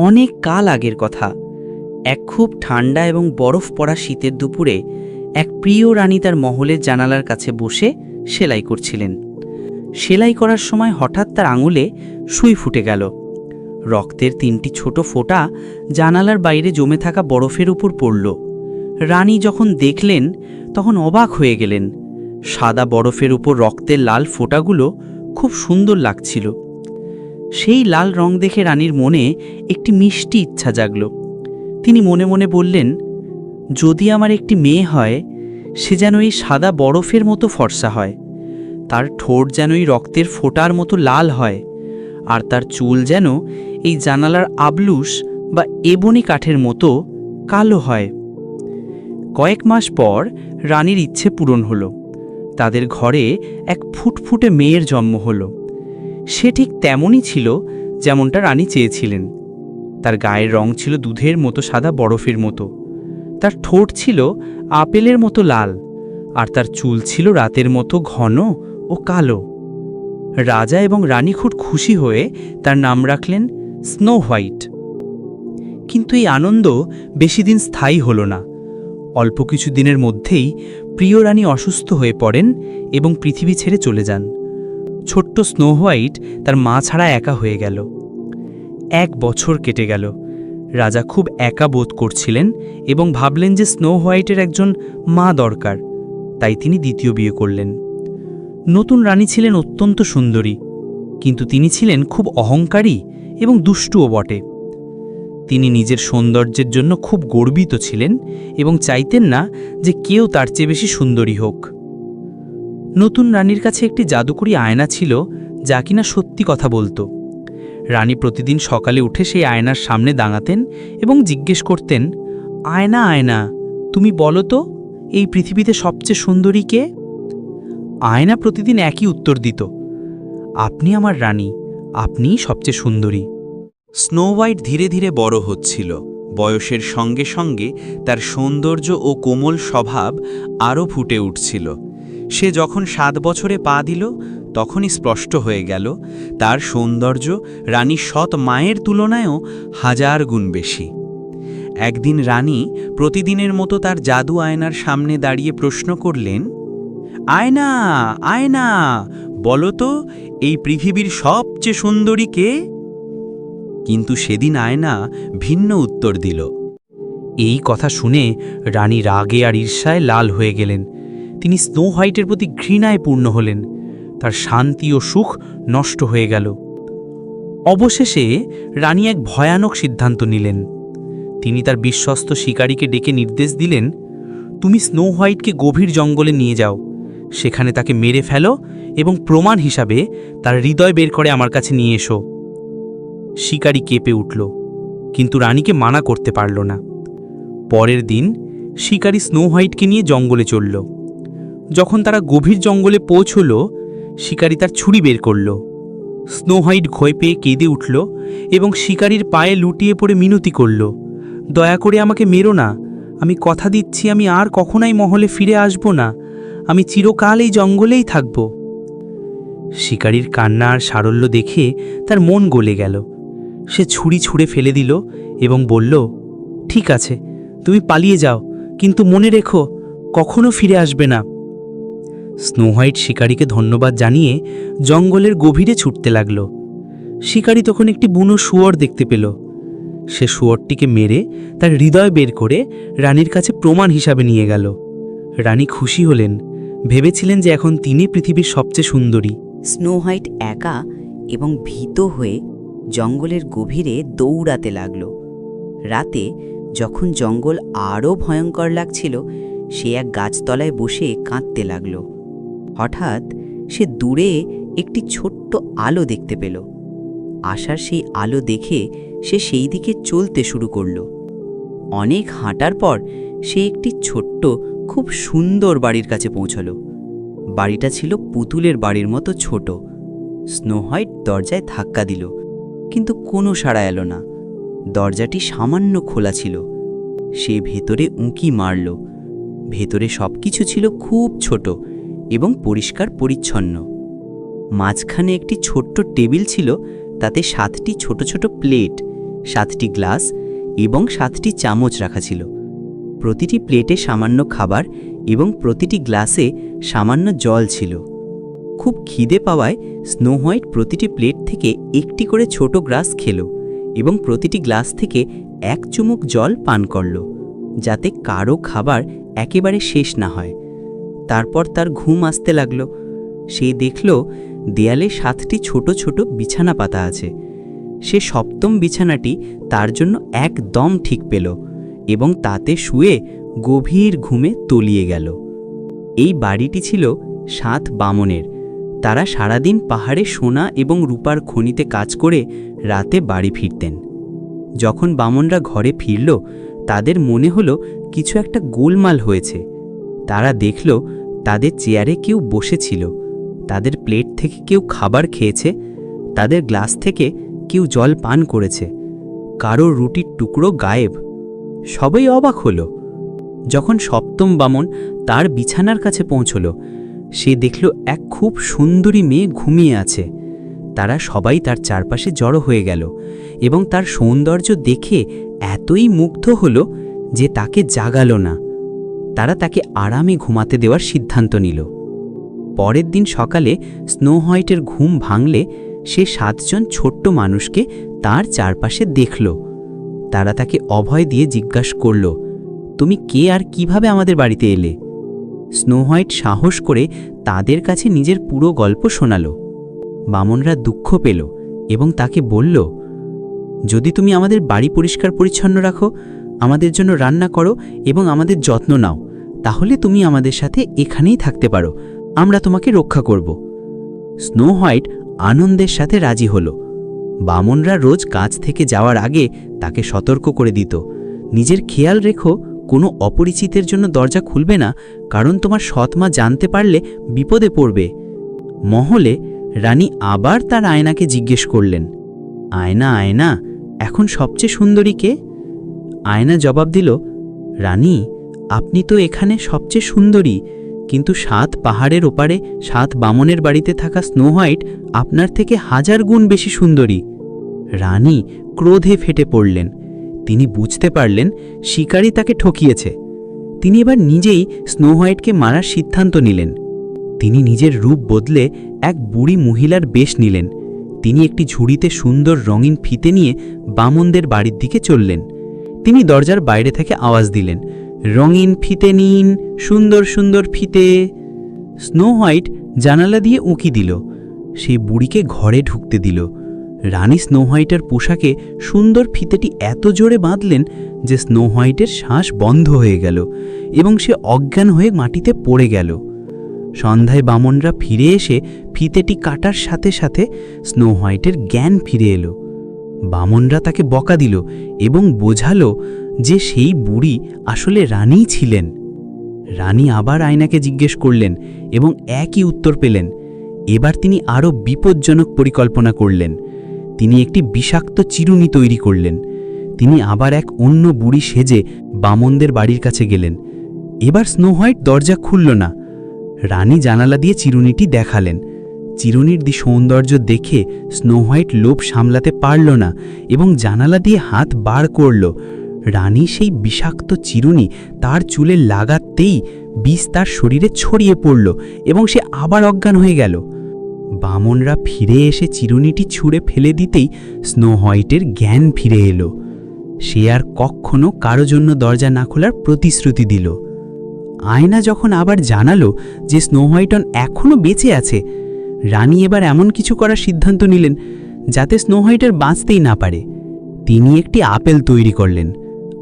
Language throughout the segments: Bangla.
অনেক কাল আগের কথা। এক খুব ঠান্ডা এবং বরফ পড়া শীতের দুপুরে এক প্রিয় রানী তার মহলের জানালার কাছে বসে সেলাই করছিলেন। সেলাই করার সময় হঠাৎ তার আঙুলে সুই ফুটে গেল। রক্তের তিনটি ছোট ফোঁটা জানালার বাইরে জমে থাকা বরফের উপর পড়ল। রানী যখন দেখলেন, তখন অবাক হয়ে গেলেন। সাদা বরফের উপর রক্তের লাল ফোঁটাগুলো খুব সুন্দর লাগছিল। সেই লাল রং দেখে রানীর মনে একটি মিষ্টি ইচ্ছা জাগল। তিনি মনে মনে বললেন, যদি আমার একটি মেয়ে হয়, সে যেন এই সাদা বরফের মতো ফর্সা হয়। তার ঠোঁট যেন এই রক্তের ফোটার মতো লাল হয়, আর তার চুল যেন এই জানালার আবলুস বা এবনি কাঠের মতো কালো হয়। কয়েক মাস পর রানীর ইচ্ছে পূরণ হলো। তাদের ঘরে এক ফুটফুটে মেয়ের জন্ম হলো। সে ঠিক তেমনই ছিল যেমনটা রানী চেয়েছিলেন। তার গায়ের রং ছিল দুধের মতো সাদা বরফের মতো। তার ঠোঁট ছিল আপেলের মতো লাল, আর তার চুল ছিল রাতের মতো ঘন ও কালো। রাজা এবং রানী খুব খুশি হয়ে তার নাম রাখলেন স্নো হোয়াইট। কিন্তু এই আনন্দ বেশি দিন স্থায়ী হল না। অল্প কিছু দিনের মধ্যেই প্রিয় রানী অসুস্থ হয়ে পড়েন এবং পৃথিবী ছেড়ে চলে যান। ছোট্ট স্নো হোয়াইট তার মা ছাড়া একা হয়ে গেল। এক বছর কেটে গেল। রাজা খুব একা বোধ করছিলেন এবং ভাবলেন যে স্নো হোয়াইটের একজন মা দরকার, তাই তিনি দ্বিতীয় বিয়ে করলেন। নতুন রানী ছিলেন অত্যন্ত সুন্দরী, কিন্তু তিনি ছিলেন খুব অহংকারী এবং দুষ্টুও বটে। তিনি নিজের সৌন্দর্যের জন্য খুব গর্বিত ছিলেন এবং চাইতেন না যে কেউ তার চেয়ে বেশি সুন্দরী হোক। নতুন রানীর কাছে একটি জাদুকরি আয়না ছিল যা কিনা সত্যি কথা বলতো। রানী প্রতিদিন সকালে উঠে সেই আয়নার সামনে দাঁড়াতেন এবং জিজ্ঞেস করতেন, আয়না আয়না, তুমি বলো তো, এই পৃথিবীতে সবচেয়ে সুন্দরী কে? আয়না প্রতিদিন একই উত্তর দিত, আপনি আমার রানী, আপনিই সবচেয়ে সুন্দরী। স্নো হোয়াইট ধীরে ধীরে বড় হচ্ছিল। বয়সের সঙ্গে সঙ্গে তার সৌন্দর্য ও কোমল স্বভাব আরও ফুটে উঠছিল। সে যখন সাত বছরে পা দিল, তখনই স্পষ্ট হয়ে গেল, তার সৌন্দর্য রানী সৎ মায়ের তুলনায়ও হাজার গুণ বেশি। একদিন রানী প্রতিদিনের মতো তার জাদু আয়নার সামনে দাঁড়িয়ে প্রশ্ন করলেন, আয়না আয়না, বলো তো, এই পৃথিবীর সবচেয়ে সুন্দরী কে? কিন্তু সেদিন আয়না ভিন্ন উত্তর দিল। এই কথা শুনে রানী রাগে আর ঈর্ষায় লাল হয়ে গেলেন। তিনি স্নো হোয়াইটের প্রতি ঘৃণায় পূর্ণ হলেন। তার শান্তি ও সুখ নষ্ট হয়ে গেল। অবশেষে রানী এক ভয়ানক সিদ্ধান্ত নিলেন। তিনি তার বিশ্বস্ত শিকারীকে ডেকে নির্দেশ দিলেন, তুমি স্নো হোয়াইটকে গভীর জঙ্গলে নিয়ে যাও। সেখানে তাকে মেরে ফেলো এবং প্রমাণ হিসাবে তার হৃদয় বের করে আমার কাছে নিয়ে এসো শিকারী কেঁপে উঠল, কিন্তু রানীকে মানা করতে পারল না। পরের দিন শিকারী স্নো হোয়াইটকে নিয়ে জঙ্গলে চলল। যখন তারা গভীর জঙ্গলে পৌঁছল, শিকারী তার ছুরি বের করল। স্নো হোয়াইট ভয় পেয়ে কেঁদে উঠল এবং শিকারীর পায়ে লুটিয়ে পড়ে মিনতি করল, দয়া করে আমাকে মেরো না। আমি কথা দিচ্ছি, আমি আর কখনোই মহলে ফিরে আসব না। আমি চিরকাল এই জঙ্গলেই থাকব। শিকারীর কান্না আর সারল্য দেখে তার মন গলে গেল। সে ছুরি ছুঁড়ে ফেলে দিল এবং বলল, ঠিক আছে, তুমি পালিয়ে যাও, কিন্তু মনে রেখো, কখনো ফিরে আসবে না। স্নো হোয়াইট শিকারীকে ধন্যবাদ জানিয়ে জঙ্গলের গভীরে ছুটতে লাগল। শিকারী তখন একটি বুনো শুয়োর দেখতে পেল। সে শুয়োরটিকে মেরে তার হৃদয় বের করে রানীর কাছে প্রমাণ হিসাবে নিয়ে গেল। রানী খুশি হলেন, ভেবেছিলেন যে এখন তিনি পৃথিবীর সবচেয়ে সুন্দরী। স্নো হোয়াইট একা এবং ভীত হয়ে জঙ্গলের গভীরে দৌড়াতে লাগল। রাতে যখন জঙ্গল আরও ভয়ঙ্কর লাগছিল, সে এক গাছতলায় বসে কাঁদতে লাগল। হঠাৎ সে দূরে একটি ছোট্ট আলো দেখতে পেল। আশার সেই আলো দেখে সে সেই দিকে চলতে শুরু করল। অনেক হাঁটার পর সে একটি ছোট্ট, খুব সুন্দর বাড়ির কাছে পৌঁছল। বাড়িটা ছিল পুতুলের বাড়ির মতো ছোট। স্নো হোয়াইট দরজায় ধাক্কা দিল, কিন্তু কোনো সাড়া এলো না। দরজাটি সামান্য খোলা ছিল। সে ভেতরে উঁকি মারল। ভেতরে সবকিছু ছিল খুব ছোট। এবং পরিষ্কার পরিচ্ছন্ন। মাঝখানে একটি ছোট্ট টেবিল ছিল, তাতে সাতটি ছোট ছোট প্লেট, সাতটি গ্লাস এবং সাতটি চামচ রাখা ছিল। প্রতিটি প্লেটে সামান্য খাবার এবং প্রতিটি গ্লাসে সামান্য জল ছিল। খুব খিদে পাওয়ায় স্নো হোয়াইট প্রতিটি প্লেট থেকে একটি করে ছোট গ্লাস খেলো এবং প্রতিটি গ্লাস থেকে এক চুমুক জল পান করল, যাতে কারও খাবার একেবারে শেষ না হয়। তারপর তার ঘুম আসতে লাগল। সে দেখল দেয়ালে সাতটি ছোট ছোট বিছানা পাতা আছে। সে সপ্তম বিছানাটি তার জন্য একদম ঠিক পেল এবং তাতে শুয়ে গভীর ঘুমে তলিয়ে গেল। এই বাড়িটি ছিল সাত বামনের। তারা সারাদিন পাহাড়ে সোনা এবং রূপার খনিতে কাজ করে রাতে বাড়ি ফিরতেন। যখন বামনরা ঘরে ফিরল, তাদের মনে হলো কিছু একটা গোলমাল হয়েছে। তারা দেখল তাদের চেয়ারে কেউ বসেছিল, তাদের প্লেট থেকে কেউ খাবার খেয়েছে, তাদের গ্লাস থেকে কেউ জল পান করেছে, কারও রুটির টুকরো গায়েব। সবাই অবাক হলো। যখন সপ্তম বামন তার বিছানার কাছে পৌঁছল, সে দেখল এক খুব সুন্দরী মেয়ে ঘুমিয়ে আছে। তারা সবাই তার চারপাশে জড়ো হয়ে গেল এবং তার সৌন্দর্য দেখে এতই মুগ্ধ হল যে তাকে জাগালো না। তারা তাকে আরামে ঘুমাতে দেওয়ার সিদ্ধান্ত নিল। পরের দিন সকালে স্নো হোয়াইটের ঘুম ভাঙলে সে সাতজন ছোট্ট মানুষকে তার চারপাশে দেখল। তারা তাকে অভয় দিয়ে জিজ্ঞাসা করল, তুমি কে আর কীভাবে আমাদের বাড়িতে এলে? স্নো হোয়াইট সাহস করে তাদের কাছে নিজের পুরো গল্প শোনাল। বামনরা দুঃখ পেল এবং তাকে বলল, যদি তুমি আমাদের বাড়ি পরিষ্কার পরিচ্ছন্ন রাখো আমাদের জন্য রান্না করো এবং আমাদের যত্ন নাও। তাহলে তুমি আমাদের সাথে এখানেই থাকতে পারো। আমরা তোমাকে রক্ষা করব। স্নো হোয়াইট আনন্দের সাথে রাজি হল। বামনরা রোজ কাজ থেকে যাওয়ার আগে তাকে সতর্ক করে দিত। নিজের খেয়াল রেখো, কোনো অপরিচিতের জন্য দরজা খুলবে না, কারণ তোমার সৎমা জানতে পারলে বিপদে পড়বে। মহলে রানী আবার তার আয়নাকে জিজ্ঞেস করলেন, আয়না আয়না, এখন সবচেয়ে সুন্দরী কে? আয়না জবাব দিল, রানী, আপনি তো এখানে সবচেয়ে সুন্দরী, কিন্তু সাত পাহাড়ের ওপারে, সাত বামনের বাড়িতে থাকা স্নো হোয়াইট আপনার থেকে হাজার গুণ বেশি সুন্দরী। রানী ক্রোধে ফেটে পড়লেন। তিনি বুঝতে পারলেন, শিকারী তাকে ঠকিয়েছে। তিনি এবার নিজেই স্নো হোয়াইটকে মারার সিদ্ধান্ত নিলেন। তিনি নিজের রূপ বদলে এক বুড়ি মহিলার বেশ নিলেন। তিনি একটি ঝুড়িতে সুন্দর রঙিন ফিতে নিয়ে বামনদের বাড়ির দিকে চললেন। তিনি দরজার বাইরে থেকে আওয়াজ দিলেন, রঙিন ফিতে নিন, সুন্দর সুন্দর ফিতে। স্নো হোয়াইট জানালা দিয়ে উঁকি দিল সেই বুড়িকে ঘরে ঢুকতে দিল। রানী স্নো হোয়াইটের পোশাকে সুন্দর ফিতেটি এত জোরে বাঁধলেন যে স্নো হোয়াইটের শ্বাস বন্ধ হয়ে গেল এবং সে অজ্ঞান হয়ে মাটিতে পড়ে গেল। সন্ধ্যায় বামনরা ফিরে এসে ফিতেটি কাটার সাথে সাথে স্নো হোয়াইটের জ্ঞান ফিরে এলো। বামনরা তাকে বকা দিল এবং বোঝালো যে সেই বুড়ি আসলে রানীই ছিলেন। রানী আবার আয়নাকে জিজ্ঞেস করলেন এবং একই উত্তর পেলেন। এবার তিনি আরও বিপজ্জনক পরিকল্পনা করলেন। তিনি একটি বিষাক্ত চিরুনি তৈরি করলেন। তিনি আবার এক অন্য বুড়ি সেজে বামনদের বাড়ির কাছে গেলেন। এবার স্নো হোয়াইট দরজা খুলল না। রানী জানালা দিয়ে চিরুনিটি দেখালেন। চিরুনির দি সৌন্দর্য দেখে স্নো হোয়াইট লোভ সামলাতে পারল না এবং জানালা দিয়ে হাত বার করল। রানী সেই বিষাক্ত চিরুনি তার চুলে লাগাতেই বিষ তার শরীরে ছড়িয়ে পড়ল এবং সে আবার অজ্ঞান হয়ে গেল। বামনরা ফিরে এসে চিরুনিটি ছুঁড়ে ফেলে দিতেই স্নো হোয়াইটের জ্ঞান ফিরে এলো। সে আর কখনো কারও জন্য দরজা না খোলার প্রতিশ্রুতি দিল। আয়না যখন আবার জানালো যে স্নো হোয়াইটন এখনও বেঁচে আছে রানী এবার এমন কিছু করার সিদ্ধান্ত নিলেন যাতে স্নো হোয়াইটের বাঁচতেই না পারে। তিনি একটি আপেল তৈরি করলেন।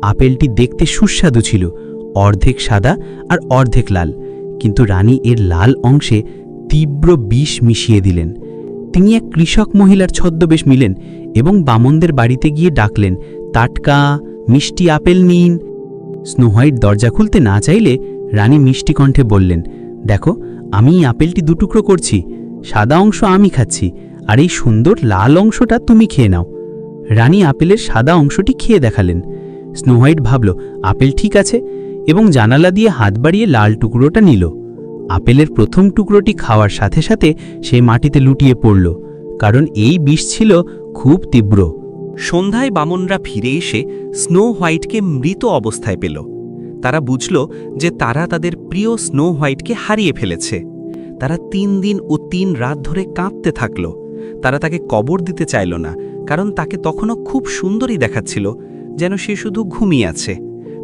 আপেলটি দেখতে সুস্বাদু ছিল, অর্ধেক সাদা আর অর্ধেক লাল। কিন্তু রানী এর লাল অংশে তীব্র বিষ মিশিয়ে দিলেন। তিনি এক কৃষক মহিলার ছদ্মবেশ মিলেন এবং বামনদের বাড়িতে গিয়ে ডাকলেন, টাটকা, মিষ্টি আপেল নিন। স্নো হোয়াইট দরজা খুলতে না চাইলে রানী মিষ্টি কণ্ঠে বললেন, দেখো, আমি আপেলটি দুটুকরো করছি। সাদা অংশ আমি খাচ্ছি, আর এই সুন্দর লাল অংশটা তুমি খেয়ে নাও। রানী আপেলের সাদা অংশটি খেয়ে দেখালেন। স্নো হোয়াইট ভাবল, আপেল ঠিক আছে, এবং জানালা দিয়ে হাত বাড়িয়ে লাল টুকরোটা নিল। আপেলের প্রথম টুকরোটি খাওয়ার সাথে সাথে সে মাটিতে লুটিয়ে পড়ল, কারণ এই বিষ ছিল খুব তীব্র। সন্ধ্যায় বামনরা ফিরে এসে স্নো হোয়াইটকে মৃত অবস্থায় পেল। তারা বুঝল যে তারা তাদের প্রিয় স্নো হোয়াইটকে হারিয়ে ফেলেছে। তারা তিন দিন ও তিন রাত ধরে কাঁপতে থাকল। তারা তাকে কবর দিতে চাইল না, কারণ তাকে তখনও খুব সুন্দরই দেখাচ্ছিল, যেন সে শুধু ঘুমিয়ে আছে।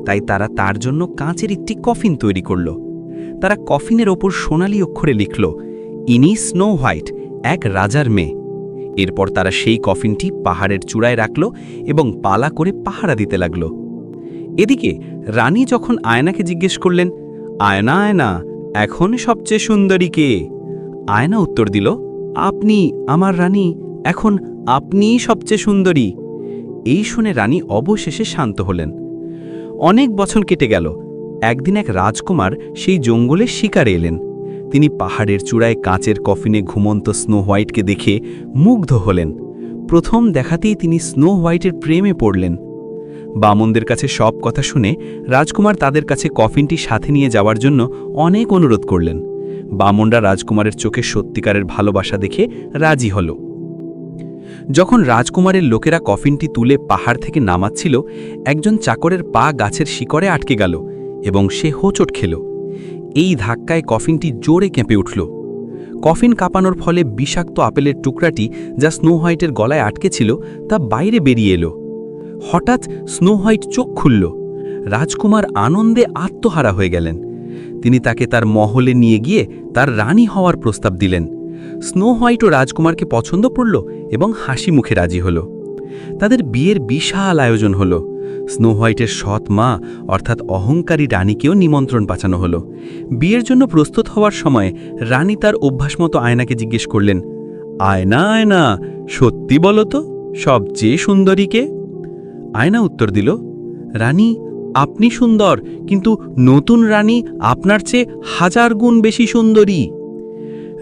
তাই তারা তার জন্য কাঁচের একটি কফিন তৈরি করল। তারা কফিনের ওপর সোনালি অক্ষরে লিখল, ইনি স্নো হোয়াইট, এক রাজার মেয়ে। এরপর তারা সেই কফিনটি পাহাড়ের চূড়ায় রাখল এবং পালা করে পাহারা দিতে লাগল। এদিকে রানী যখন আয়নাকে জিজ্ঞেস করলেন, আয়না আয়না এখন সবচেয়ে সুন্দরী কে? আয়না উত্তর দিল, আপনি আমার রানী, এখন আপনিই সবচেয়ে সুন্দরী। এই শুনে রানী অবশেষে শান্ত হলেন। অনেক বছর কেটে গেল, একদিন এক রাজকুমার সেই জঙ্গলে শিকারে এলেন। তিনি পাহাড়ের চূড়ায় কাঁচের কফিনে ঘুমন্ত স্নো হোয়াইটকে দেখে মুগ্ধ হলেন। প্রথম দেখাতেই তিনি স্নো হোয়াইটের প্রেমে পড়লেন। বামনদের কাছে সব কথা শুনে রাজকুমার তাদের কাছে কফিনটি সাথে নিয়ে যাওয়ার জন্য অনেক অনুরোধ করলেন। বামনরা রাজকুমারের চোখে সত্যিকারের ভালোবাসা দেখে রাজি হল। যখন রাজকুমারের লোকেরা কফিনটি তুলে পাহাড় থেকে নামাচ্ছিল, একজন চাকরের পা গাছের শিকড়ে আটকে গেল এবং সে হোঁচট খেল। এই ধাক্কায় কফিনটি জোরে কেঁপে উঠল। কফিন কাঁপানোর ফলে বিষাক্ত আপেলের টুকরাটি যা স্নো হোয়াইটের গলায় আটকে ছিল তা বাইরে বেরিয়ে এলো। হঠাৎ স্নো হোয়াইট চোখ খুলল। রাজকুমার আনন্দে আত্মহারা হয়ে গেলেন। তিনি তাকে তার মহলে নিয়ে গিয়ে তার রানী হওয়ার প্রস্তাব দিলেন। স্নো হোয়াইটও রাজকুমারকে পছন্দ করল এবং হাসি মুখে রাজি হল। তাদের বিয়ের বিশাল আয়োজন হল। স্নো হোয়াইটের সৎ মা অর্থাৎ অহংকারী রানীকেও নিমন্ত্রণ পাঠানো হলো। বিয়ের জন্য প্রস্তুত হওয়ার সময় রানী তার অভ্যাসমতো আয়নাকে জিজ্ঞেস করলেন, আয়না আয়না, সত্যি বলো তো, সবচেয়ে সুন্দরীকে আয়না উত্তর দিল, রানী, আপনি সুন্দর, কিন্তু নতুন রানী আপনার চেয়ে হাজার গুণ বেশি সুন্দরী।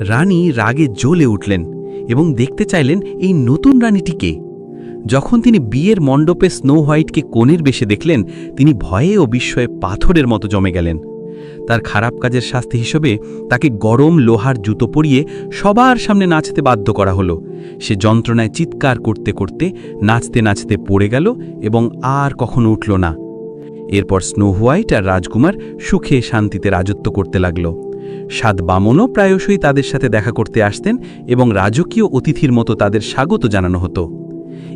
রানী রাগে জ্বলে উঠলেন এবং দেখতে চাইলেন এই নতুন রানীটিকে যখন তিনি বিয়ের মণ্ডপে স্নো হোয়াইটকে কোণের বেশে দেখলেন, তিনি ভয়ে ও বিস্ময়ে পাথরের মতো জমে গেলেন। তার খারাপ কাজের শাস্তি হিসেবে তাকে গরম লোহার জুতো পরিয়ে সবার সামনে নাচতে বাধ্য করা হলো। সে যন্ত্রণায় চিৎকার করতে করতে নাচতে নাচতে পড়ে গেল এবং আর কখনো উঠল না। এরপর স্নো হোয়াইট আর রাজকুমার সুখে শান্তিতে রাজত্ব করতে লাগল। সাত বামনও প্রায়শই তাদের সাথে দেখা করতে আসতেন এবং রাজকীয় অতিথির মতো তাদের স্বাগত জানানো হতো।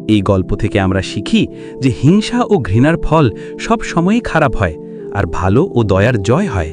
এই গল্প থেকে আমরা শিখি যে হিংসা ও ঘৃণার ফল সব সময়ই খারাপ হয়। আর ভালো ও দয়ার জয় হয়।